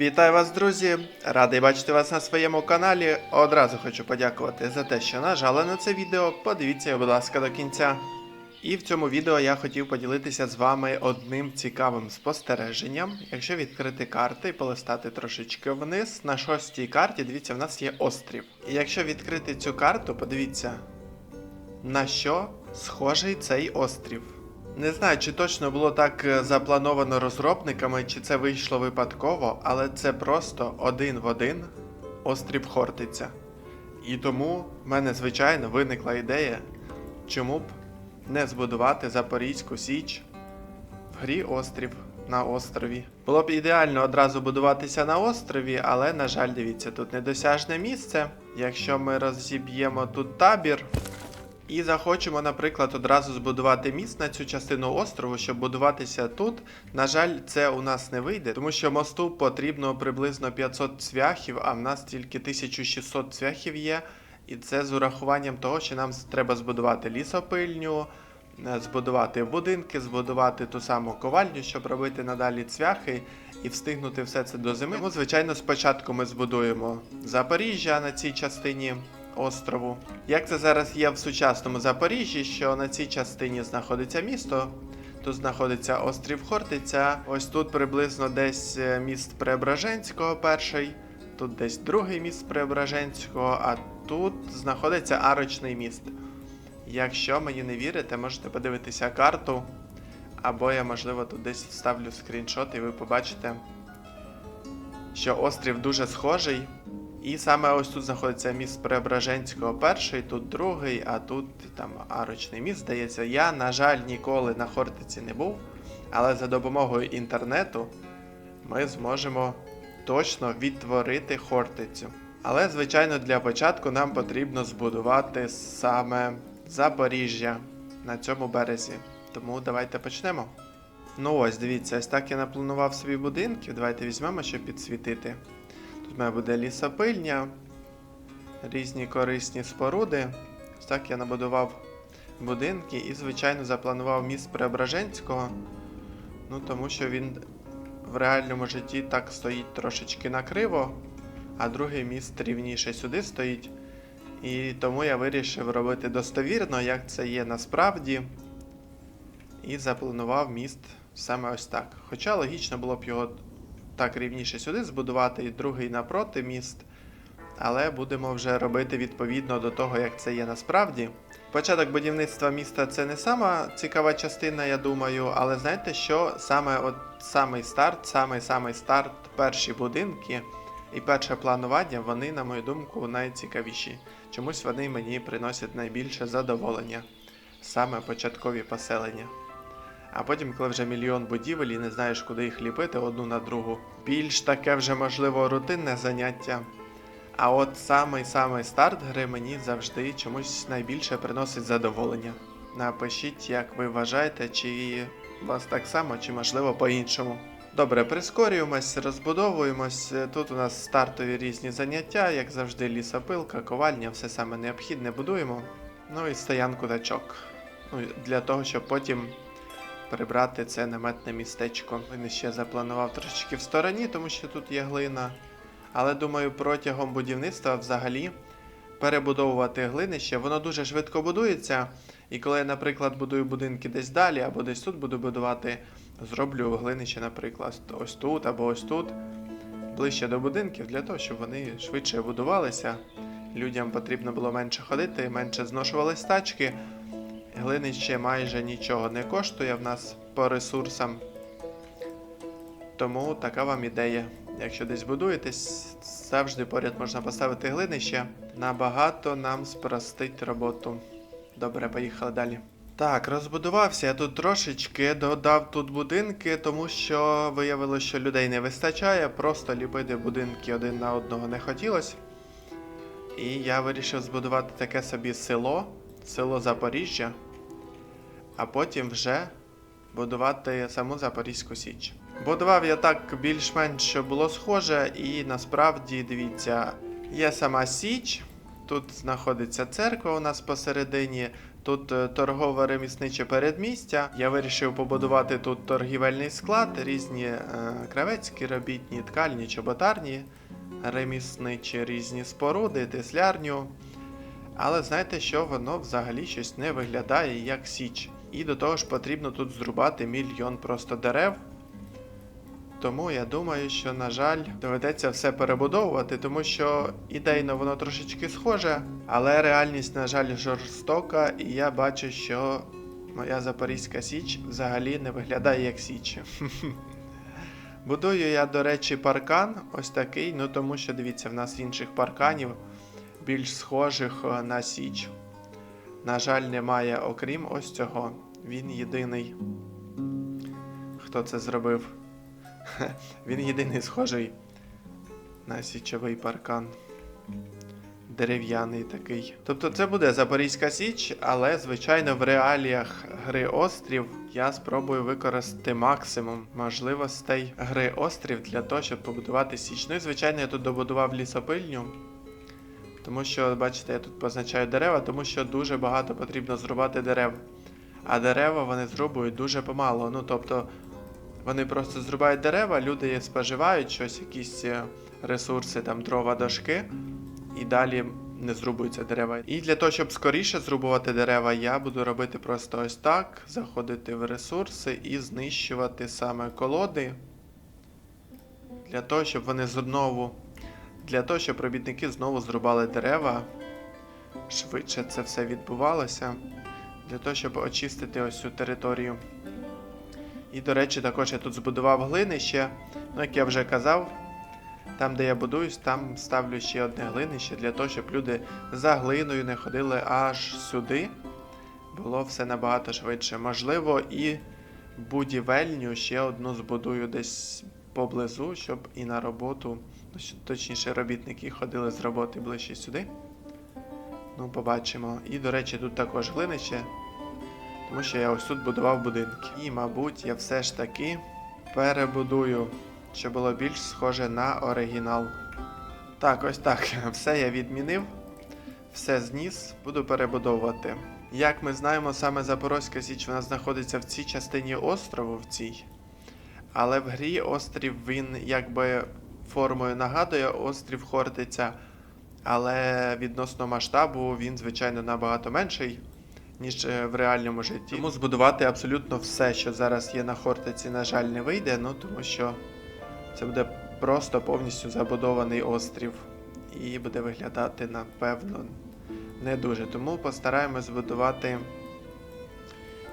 Вітаю вас, друзі! Радий бачити вас на своєму каналі. Одразу хочу подякувати за те, що нажали на це відео. Подивіться, будь ласка, до кінця. І в цьому відео я хотів поділитися з вами одним цікавим спостереженням. Якщо відкрити карти і полистати трошечки вниз, на шостій карті, дивіться, в нас є острів. І якщо відкрити цю карту, подивіться, на що схожий цей острів. Не знаю, чи точно було так е, заплановано розробниками, чи це вийшло випадково, але це просто один в один острів Хортиця. І тому в мене, звичайно, виникла ідея, чому б не збудувати Запорізьку Січ в грі острів на острові. Було б ідеально одразу будуватися на острові, але, на жаль, дивіться, тут недосяжне місце. Якщо ми розіб'ємо тут табір, і захочемо, наприклад, одразу збудувати міст на цю частину острову, щоб будуватися тут. На жаль, це у нас не вийде, тому що мосту потрібно приблизно 500 цвяхів, а в нас тільки 1600 цвяхів є. І це з урахуванням того, що нам треба збудувати лісопильню, е, збудувати будинки, збудувати ту саму ковальню, щоб робити надалі цвяхи і встигнути все це до зими. Тому, звичайно, спочатку ми збудуємо Запоріжжя на цій частині острову. Як це зараз є в сучасному Запоріжжі, що на цій частині знаходиться місто, тут знаходиться острів Хортиця, ось тут приблизно десь е, міст Преображенського перший, тут десь другий міст Преображенського, а тут знаходиться арочний міст. Якщо мені не вірите, можете подивитися карту, або я, можливо, тут десь вставлю скріншот, і ви побачите, що острів дуже схожий. І саме ось тут знаходиться міст Преображенського перший, тут другий, а тут там арочний міст, здається. Я, на жаль, ніколи на Хортиці не був, але за допомогою інтернету ми зможемо точно відтворити Хортицю. Але, звичайно, для початку нам потрібно збудувати саме Запоріжжя на цьому березі. Тому давайте почнемо. Ну ось, дивіться, ось так я напланував собі будинків. Давайте візьмемо, щоб підсвітити. Мене буде лісопильня, різні корисні споруди. Ось так я набудував будинки і, звичайно, запланував міст Преображенського. Ну, тому що він в реальному житті так стоїть трошечки накриво, а другий міст рівніше сюди стоїть. І тому я вирішив робити достовірно, як це є насправді. І запланував міст саме ось так. Хоча логічно було б його так рівніше сюди збудувати, і другий напроти міст. Але будемо вже робити відповідно до того, як це є насправді. Початок будівництва міста це не сама цікава частина, я думаю, але знаєте що? Саме от самий старт, самий самий старт, перші будинки і перше планування, вони, на мою думку, найцікавіші. Чомусь вони мені приносять найбільше задоволення. Саме початкові поселення. А потім, коли вже мільйон будівель і не знаєш, куди їх ліпити одну на другу. Більш таке вже можливо рутинне заняття. А от самий-самий старт гри мені завжди чомусь найбільше приносить задоволення. Напишіть, як ви вважаєте, чи вас так само, чи можливо по-іншому. Добре, прискорюємось, розбудовуємось. Тут у нас стартові різні заняття, як завжди, лісопилка, ковальня, все саме необхідне будуємо. Ну і стоянку тачок. Ну, для того, щоб потім прибрати це наметне містечко. Він ще запланував трошечки в стороні, тому що тут є глина. Але думаю, протягом будівництва взагалі перебудовувати глинище, воно дуже швидко будується. І коли я, наприклад, будую будинки десь далі, або десь тут буду будувати, зроблю глинище, наприклад, ось тут або ось тут, ближче до будинків, для того, щоб вони швидше будувалися. Людям потрібно було менше ходити, менше зношувались тачки. Глинище майже нічого не коштує в нас по ресурсам. Тому така вам ідея. Якщо десь будуєтесь, завжди поряд можна поставити глинище. Набагато нам спростить роботу. Добре, поїхали далі. Так, розбудувався я тут трошечки, додав тут будинки, тому що виявилося, що людей не вистачає, просто ліпити будинки один на одного не хотілося. І я вирішив збудувати таке собі село, село Запоріжжя, а потім вже будувати саму Запорізьку Січ. Будував я так більш-менш, що було схоже, і насправді, дивіться, є сама Січ. Тут знаходиться церква у нас посередині. тут е, торгове ремісниче передмістя. Я вирішив побудувати тут торгівельний склад, різні е, кравецькі робітні, ткальні, чоботарні, ремісничі, різні споруди, теслярню. Але знаєте, що воно взагалі щось не виглядає як січ. І до того ж потрібно тут зрубати мільйон просто дерев. Тому я думаю, що, на жаль, доведеться все перебудовувати, тому що ідейно воно трошечки схоже, але реальність, на жаль, жорстока, і я бачу, що моя Запорізька Січ взагалі не виглядає як Січ. Будую я, до речі, паркан ось такий, ну тому що дивіться, в нас інших парканів більш схожих е, на Січ. На жаль, немає, окрім ось цього. Він єдиний. Хто це зробив? Він єдиний схожий на січовий паркан. Дерев'яний такий. Тобто це буде Запорізька Січ, але, звичайно, в реаліях гри Острів я спробую використати максимум можливостей гри Острів для того, щоб побудувати Січ. Ну і звичайно, я тут добудував лісопильню. Тому що, бачите, я тут позначаю дерева, тому що дуже багато потрібно зрубати дерев. А дерева вони зрубують дуже помало. Ну тобто вони просто зрубають дерева, люди споживають щось, якісь е, ресурси, там дрова, дошки, і далі не зрубуються дерева. І для того, щоб скоріше зрубувати дерева, я буду робити просто ось так: заходити в ресурси і знищувати саме колоди. Для того, щоб вони знову. Для того, щоб робітники знову зрубали дерева. Швидше це все відбувалося. Для того, щоб очистити ось цю територію. І, до речі, також я тут збудував глинище. Ну, як я вже казав, там, де я будуюсь, там ставлю ще одне глинище для того, щоб люди за глиною не ходили аж сюди. Було все набагато швидше. Можливо, і будівельню ще одну збудую десь поблизу, щоб і на роботу, ну, точніше, робітники ходили з роботи ближче сюди. Ну, побачимо. І, до речі, тут також глинище. Тому що я ось тут будував будинки. І, мабуть, я все ж таки перебудую, щоб було більш схоже на оригінал. Так, ось так. Все я відмінив, все зніс, буду перебудовувати. Як ми знаємо, саме Запорозька Січ вона знаходиться в цій частині острову, в цій. Але в грі острів він якби формою нагадує острів Хортиця. Але відносно масштабу він, звичайно, набагато менший ніж е, в реальному житті. Тому збудувати абсолютно все, що зараз є на Хортиці, на жаль, не вийде, ну тому що це буде просто повністю забудований острів. І буде виглядати, напевно, не дуже. Тому постараємось збудувати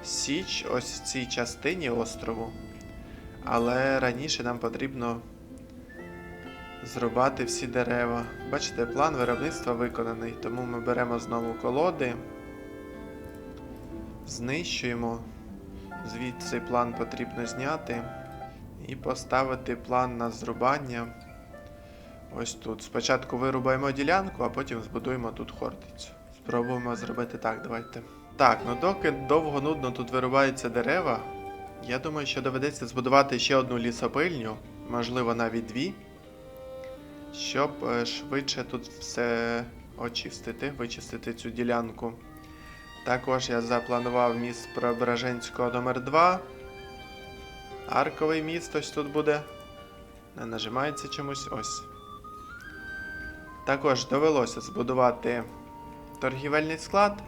Січ ось в цій частині острову. Але раніше нам потрібно зрубати всі дерева. Бачите, план виробництва виконаний, тому ми беремо знову колоди знищуємо. Звідси план потрібно зняти і поставити план на зрубання. Ось тут. Спочатку вирубаємо ділянку, а потім збудуємо тут хортицю. Спробуємо зробити так, давайте. Так, ну доки довго нудно тут вирубаються дерева, я думаю, що доведеться збудувати ще одну лісопильню, можливо, навіть дві, щоб е, швидше тут все очистити, вичистити цю ділянку. Також я запланував міст Преображенського номер 2 Арковий міст ось тут буде. Не нажимається чомусь ось. Також довелося збудувати торгівельний склад.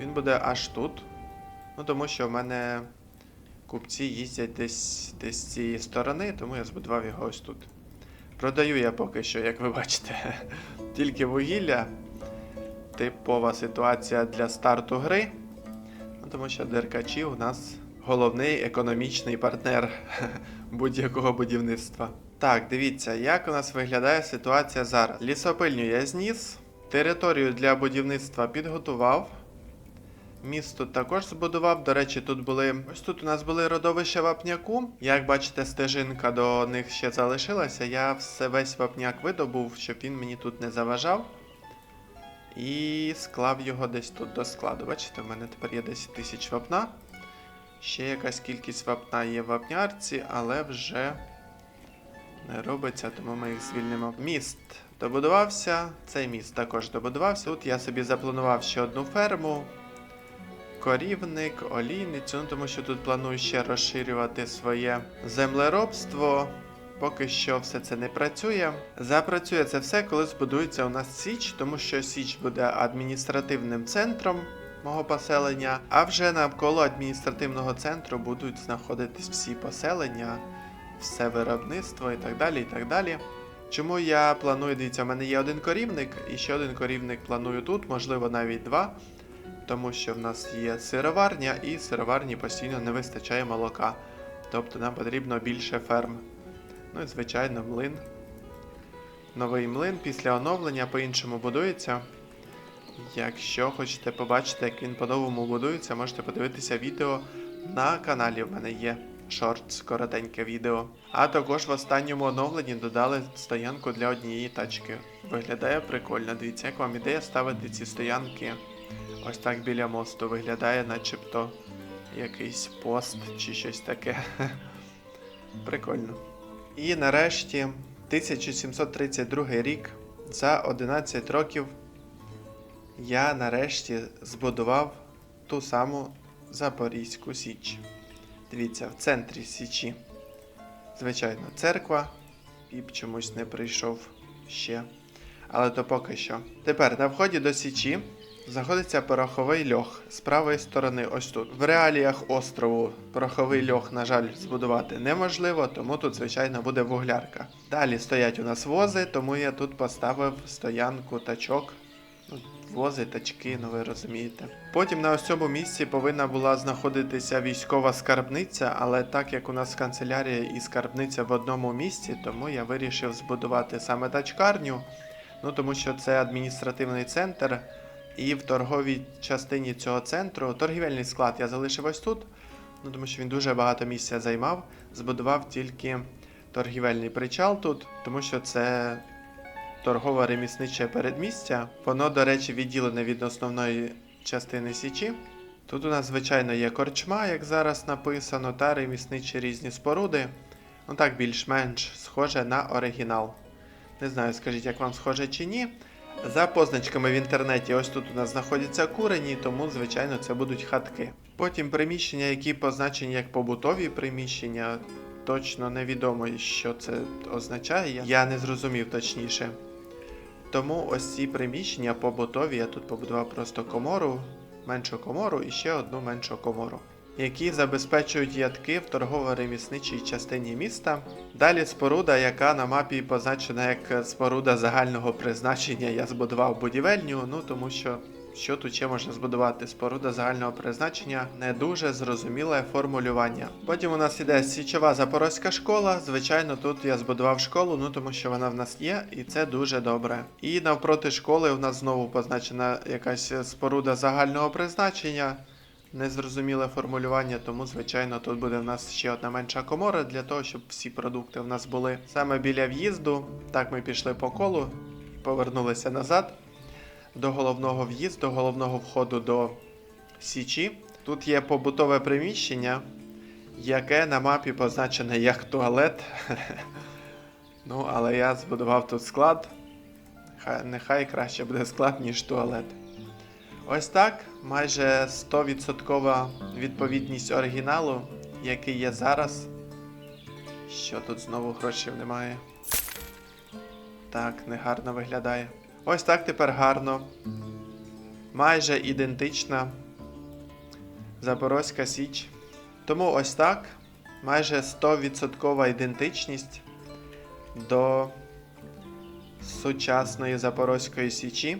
Він буде аж тут. Ну, тому що в мене купці їздять десь, десь з цієї сторони, тому я збудував його ось тут. Продаю я поки що, як ви бачите, тільки вугілля типова ситуація для старту гри. Ну, тому що деркачі у нас головний економічний партнер будь-якого будівництва. Так, дивіться, як у нас виглядає ситуація зараз. Лісопильню я зніс, територію для будівництва підготував. Місто також збудував. До речі, тут були. Ось тут у нас були родовища вапняку. Як бачите, стежинка до них ще залишилася. Я все весь вапняк видобув, щоб він мені тут не заважав. І склав його десь тут до складу. Бачите, в мене тепер є 10 тисяч вапна. Ще якась кількість вапна є в вапнярці, але вже не робиться, тому ми їх звільнимо. Міст добудувався. Цей міст також добудувався. Тут я собі запланував ще одну ферму. Корівник, олійницю, ну тому що тут планую ще розширювати своє землеробство. Поки що все це не працює. Запрацює це все, коли збудується у нас Січ, тому що Січ буде адміністративним центром мого поселення, а вже навколо адміністративного центру будуть знаходитись всі поселення, все виробництво і так далі. і так далі. Чому я планую, дивіться, у мене є один корівник, і ще один корівник планую тут, можливо, навіть два. Тому що в нас є сироварня, і сироварні постійно не вистачає молока. Тобто нам потрібно більше ферм. Ну і звичайно, млин. Новий млин після оновлення по-іншому будується. Якщо хочете побачити, як він по-новому будується, можете подивитися відео на каналі. В мене є шортс, коротеньке відео. А також в останньому оновленні додали стоянку для однієї тачки. Виглядає прикольно. Дивіться, як вам ідея ставити ці стоянки ось так біля мосту. Виглядає, начебто якийсь пост чи щось таке. Прикольно. І нарешті 1732 рік за 11 років я нарешті збудував ту саму Запорізьку Січ. Дивіться, в центрі Січі. Звичайно, церква. Піп чомусь не прийшов ще. Але то поки що. Тепер на вході до Січі знаходиться пороховий льох з правої сторони, ось тут. В реаліях острову пороховий льох, на жаль, збудувати неможливо, тому тут, звичайно, буде вуглярка. Далі стоять у нас вози, тому я тут поставив стоянку тачок. Ну, Вози, тачки, ну ви розумієте. Потім на ось цьому місці повинна була знаходитися військова скарбниця, але так як у нас канцелярія і скарбниця в одному місці, тому я вирішив збудувати саме тачкарню. Ну тому що це адміністративний центр, і в торговій частині цього центру торгівельний склад я залишив ось тут. Ну тому що він дуже багато місця займав. Збудував тільки торгівельний причал тут, тому що це торгово-ремісниче передмістя. Воно, до речі, відділене від основної частини Січі. Тут у нас, звичайно, є корчма, як зараз написано, та ремісничі різні споруди. Ну так, більш-менш схоже на оригінал. Не знаю, скажіть, як вам схоже чи ні. За позначками в інтернеті, ось тут у нас знаходяться курені, тому, звичайно, це будуть хатки. Потім приміщення, які позначені як побутові приміщення, точно невідомо, що це означає. Я не зрозумів точніше. Тому ось ці приміщення побутові, я тут побудував просто комору, меншу комору і ще одну меншу комору, які забезпечують ядки в торгово-ремісничій частині міста. Далі споруда, яка на мапі позначена як споруда загального призначення, я збудував будівельню, ну тому що. Що тут ще можна збудувати? Споруда загального призначення не дуже зрозуміле формулювання. Потім у нас іде січова запорозька школа. Звичайно, тут я збудував школу, ну тому що вона в нас є, і це дуже добре. І навпроти школи у нас знову позначена якась споруда загального призначення. Незрозуміле формулювання, тому звичайно тут буде в нас ще одна менша комора для того, щоб всі продукти в нас були саме біля в'їзду. Так ми пішли по колу, повернулися назад до головного в'їзду, до головного входу до Січі. Тут є побутове приміщення, яке на мапі позначене як туалет. ну, але я збудував тут склад. Хай, нехай краще буде склад, ніж туалет. Ось так, майже 100% відповідність оригіналу, який є зараз. Що тут знову грошей немає. Так, негарно виглядає. Ось так тепер гарно. Майже ідентична Запорозька Січ. Тому ось так. Майже 100% ідентичність до сучасної Запорозької Січі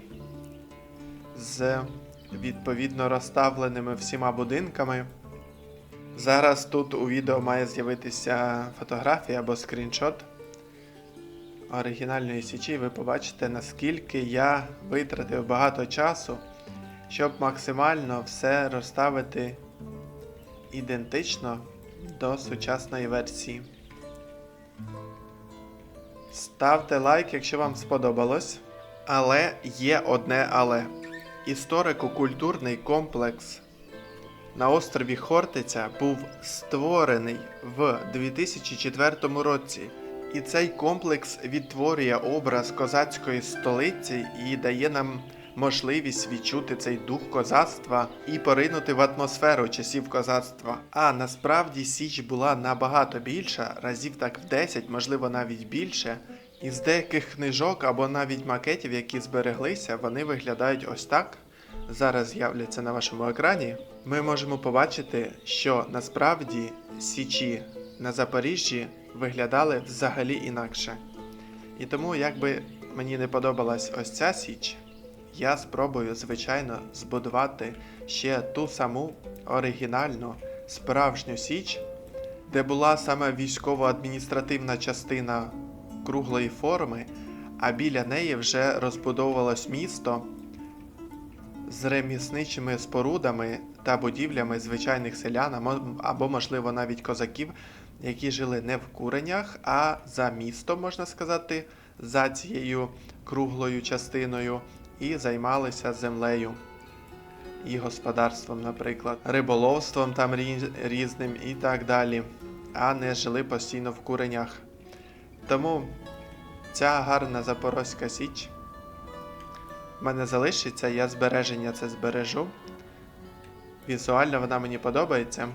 з відповідно розставленими всіма будинками. Зараз тут у відео має з'явитися фотографія або скріншот оригінальної січі, ви побачите, наскільки я витратив багато часу, щоб максимально все розставити ідентично до сучасної версії. Ставте лайк, якщо вам сподобалось. Але є одне але. Історико-культурний комплекс на острові Хортиця був створений в 2004 році. І цей комплекс відтворює образ козацької столиці і дає нам можливість відчути цей дух козацтва і поринути в атмосферу часів козацтва. А насправді Січ була набагато більша, разів так в 10, можливо навіть більше. Із деяких книжок або навіть макетів, які збереглися, вони виглядають ось так. Зараз з'являться на вашому екрані. Ми можемо побачити, що насправді січі на Запоріжжі виглядали взагалі інакше. І тому, якби мені не подобалась ось ця січ, я спробую, звичайно, збудувати ще ту саму оригінальну справжню січ, де була саме військово-адміністративна частина круглої форми, а біля неї вже розбудовувалось місто з ремісничими спорудами та будівлями звичайних селян, або, можливо, навіть козаків, які жили не в куренях, а за містом, можна сказати, за цією круглою частиною, і займалися землею і господарством, наприклад, риболовством там різним і так далі, а не жили постійно в куренях. Тому ця гарна Запорозька Січ в мене залишиться, я збереження це збережу. Візуально вона мені подобається.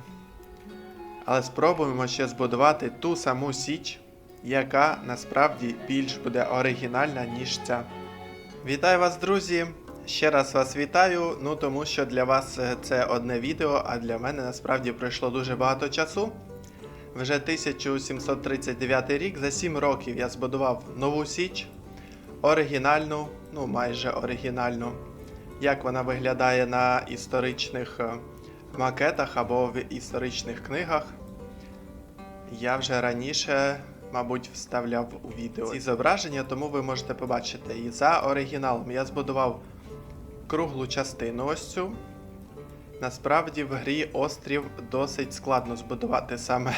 Але спробуємо ще збудувати ту саму Січ, яка насправді більш буде оригінальна, ніж ця. Вітаю вас, друзі! Ще раз вас вітаю. Ну тому що для вас це одне відео, а для мене насправді пройшло дуже багато часу. Вже 1739 рік, за 7 років я збудував нову Січ, оригінальну, ну майже оригінальну. Як вона виглядає на історичних е, макетах або в історичних книгах. Я вже раніше, мабуть, вставляв у відео ці зображення, тому ви можете побачити. І за оригіналом я збудував круглу частину ось цю. Насправді в грі острів досить складно збудувати саме,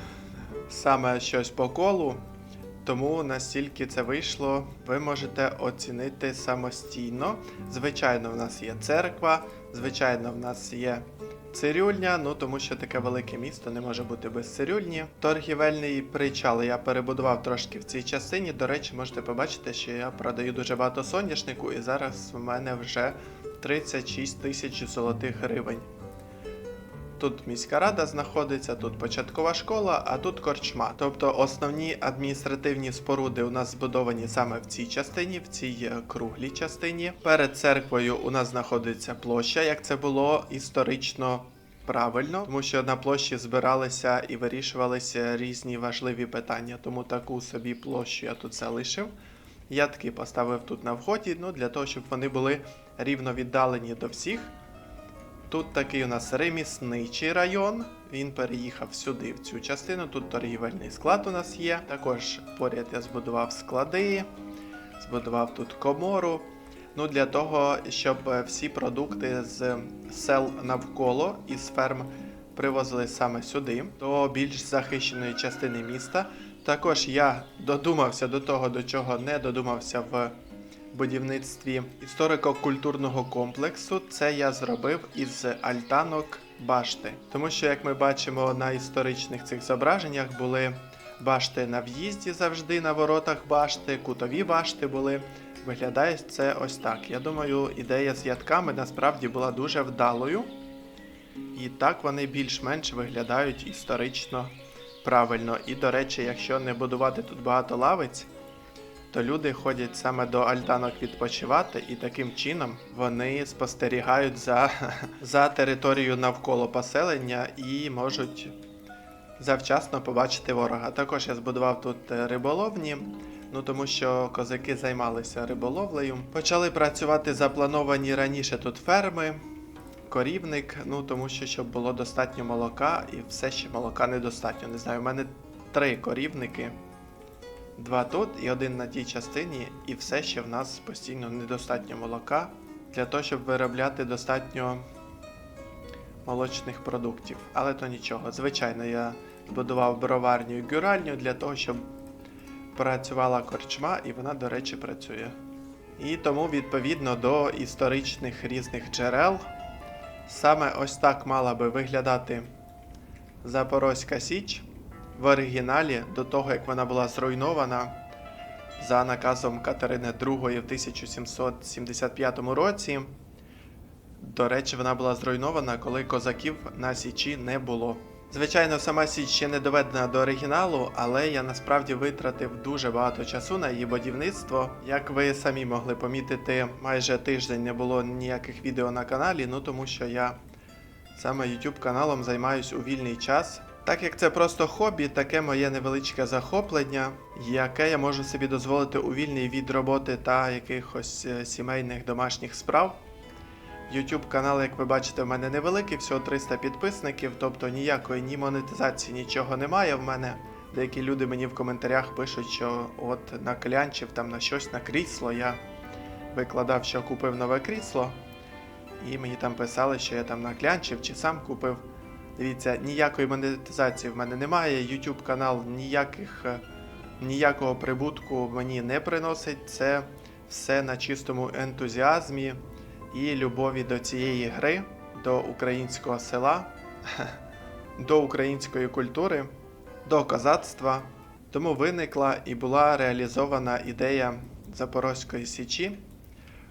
саме щось по колу. Тому настільки це вийшло, ви можете оцінити самостійно. Звичайно, в нас є церква, звичайно, в нас є цирюльня, ну тому що таке велике місто не може бути без цирюльні. Торгівельний причал я перебудував трошки в цій частині. До речі, можете побачити, що я продаю дуже багато соняшнику, і зараз в мене вже 36 тисяч золотих гривень. Тут міська рада знаходиться, тут початкова школа, а тут корчма. Тобто основні адміністративні споруди у нас збудовані саме в цій частині, в цій е, круглій частині. Перед церквою у нас знаходиться площа, як це було історично правильно, тому що на площі збиралися і вирішувалися різні важливі питання. Тому таку собі площу я тут залишив. Я таки поставив тут на вході, ну для того, щоб вони були рівно віддалені до всіх. Тут такий у нас ремісничий район. Він переїхав сюди, в цю частину. Тут торгівельний склад у нас є. Також поряд я збудував склади, збудував тут комору. Ну, для того, щоб е, всі продукти з сел навколо і з ферм привозили саме сюди, до більш захищеної частини міста. Також я додумався до того, до чого не додумався в будівництві історико-культурного комплексу. Це я зробив із альтанок башти. Тому що, як ми бачимо на історичних цих зображеннях, були башти на в'їзді завжди на воротах башти, кутові башти були. Виглядає це ось так. Я думаю, ідея з ядками насправді була дуже вдалою. І так вони більш-менш виглядають історично правильно. І, до речі, якщо не будувати тут багато лавиць, то люди ходять саме до альтанок відпочивати, і таким чином вони спостерігають за, за територією навколо поселення і можуть завчасно побачити ворога. Також я збудував тут е, риболовні. Ну тому що козаки займалися риболовлею. Почали працювати заплановані раніше тут ферми, корівник. Ну тому що щоб було достатньо молока, і все ще молока недостатньо. Не знаю, у мене три корівники. Два тут і один на тій частині, і все ще в нас постійно недостатньо молока для того, щоб виробляти достатньо молочних продуктів. Але то нічого. Звичайно, я збудував броварню і гюральню для того, щоб працювала корчма, і вона, до речі, працює. І тому, відповідно до історичних різних джерел, саме ось так мала би виглядати Запорозька Січ в оригіналі до того, як вона була зруйнована за наказом Катерини II в 1775 році. До речі, вона була зруйнована, коли козаків на Січі не було. Звичайно, сама Січ ще не доведена до оригіналу, але я насправді витратив дуже багато часу на її будівництво. Як ви самі могли помітити, майже тиждень не було ніяких відео на каналі, ну тому що я саме YouTube каналом займаюсь у вільний час. Так як це просто хобі, таке моє невеличке захоплення, яке я можу собі дозволити у вільний від роботи та якихось е, сімейних домашніх справ. YouTube канал, як ви бачите, в мене невеликий, всього 300 підписників, тобто ніякої ні монетизації, нічого немає в мене. Деякі люди мені в коментарях пишуть, що от наклянчив там на щось на крісло. Я викладав, що купив нове крісло, і мені там писали, що я там наклянчив чи сам купив. Дивіться, ніякої монетизації в мене немає. YouTube канал ніяких, е, ніякого прибутку мені не приносить. Це все на чистому ентузіазмі і любові до цієї гри, до українського села, до української культури, до козацтва. Тому виникла і була реалізована ідея Запорозької Січі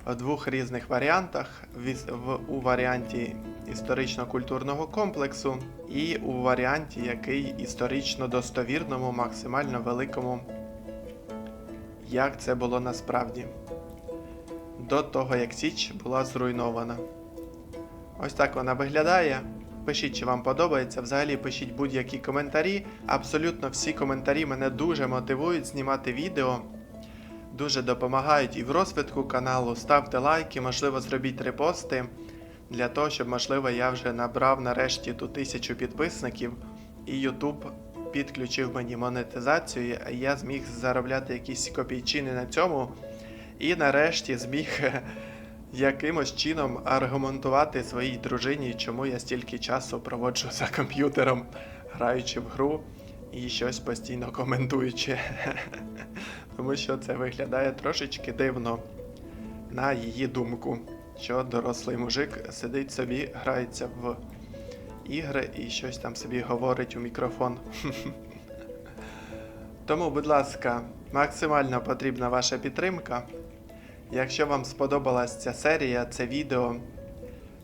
в двох різних варіантах: у варіанті історично-культурного комплексу і у варіанті, який історично достовірному, максимально великому, як це було насправді до того, як Січ була зруйнована. Ось так вона виглядає. Пишіть, чи вам подобається. Взагалі пишіть будь-які коментарі. Абсолютно всі коментарі мене дуже мотивують знімати відео. Дуже допомагають і в розвитку каналу. Ставте лайки, можливо, зробіть репости для того, щоб, можливо, я вже набрав нарешті ту тисячу підписників, і YouTube підключив мені монетизацію, і я зміг заробляти якісь копійчини на цьому. І нарешті зміг е, якимось чином аргументувати своїй дружині, чому я стільки часу проводжу за комп'ютером, граючи в гру і щось постійно коментуючи. Тому що це виглядає трошечки дивно, на її думку, що дорослий мужик сидить собі, грається в ігри і щось там собі говорить у мікрофон. Тому, будь ласка, максимально потрібна ваша підтримка. Якщо вам сподобалась ця серія, це відео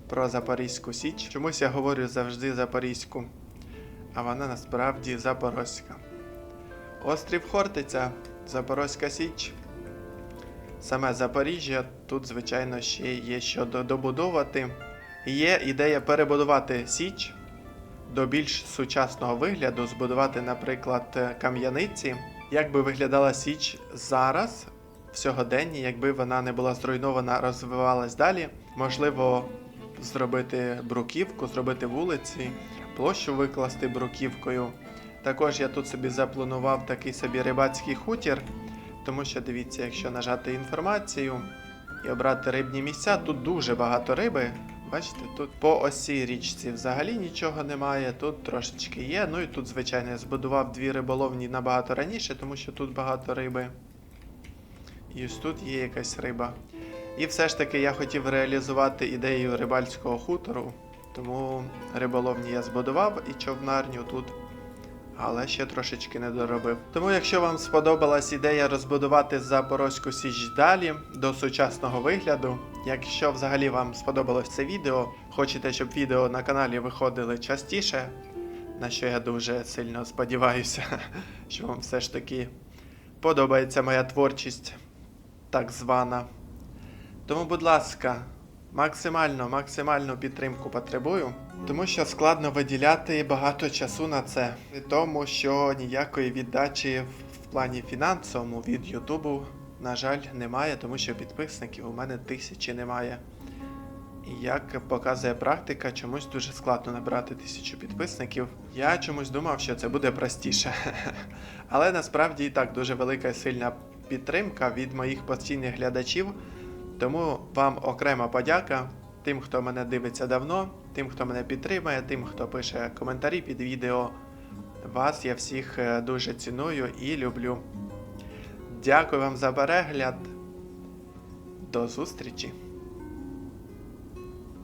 про Запорізьку Січ. Чомусь я говорю завжди Запорізьку, а вона насправді Запорозька. Острів Хортиця, Запорозька Січ. Саме Запоріжжя, тут, звичайно, ще є що до- добудовувати. Є ідея перебудувати Січ до більш сучасного вигляду, збудувати, наприклад, е, кам'яниці. Як би виглядала Січ зараз, в сьогоденні, якби вона не була зруйнована, розвивалась далі. Можливо, зробити бруківку, зробити вулиці, площу викласти бруківкою. Також я тут собі запланував такий собі рибацький хутір, тому що дивіться, якщо нажати інформацію і обрати рибні місця, тут дуже багато риби. Бачите, тут по осі річці взагалі нічого немає, тут трошечки є. Ну і тут, звичайно, я збудував дві риболовні набагато раніше, тому що тут багато риби. І ось тут є якась риба. І все ж таки я хотів реалізувати ідею рибальського хутору, тому риболовні я збудував і човнарню тут, але ще трошечки не доробив. Тому, якщо вам сподобалась ідея розбудувати Запорозьку Січ далі до сучасного вигляду, якщо взагалі вам сподобалось це відео, хочете, щоб відео на каналі виходили частіше, на що я дуже сильно сподіваюся, що вам все ж таки подобається моя творчість, так звана. Тому, будь ласка, максимально, максимальну підтримку потребую, тому що складно виділяти багато часу на це. При тому, що ніякої віддачі в плані фінансовому від Ютубу, на жаль, немає, тому що підписників у мене тисячі немає. І як показує практика, чомусь дуже складно набрати тисячу підписників. Я чомусь думав, що це буде простіше. Але насправді і так дуже велика і сильна підтримка від моїх постійних глядачів. Тому вам окрема подяка тим, хто мене дивиться давно, тим, хто мене підтримує, тим, хто пише коментарі під відео. Вас я всіх е, дуже ціную і люблю. Дякую вам за перегляд. До зустрічі!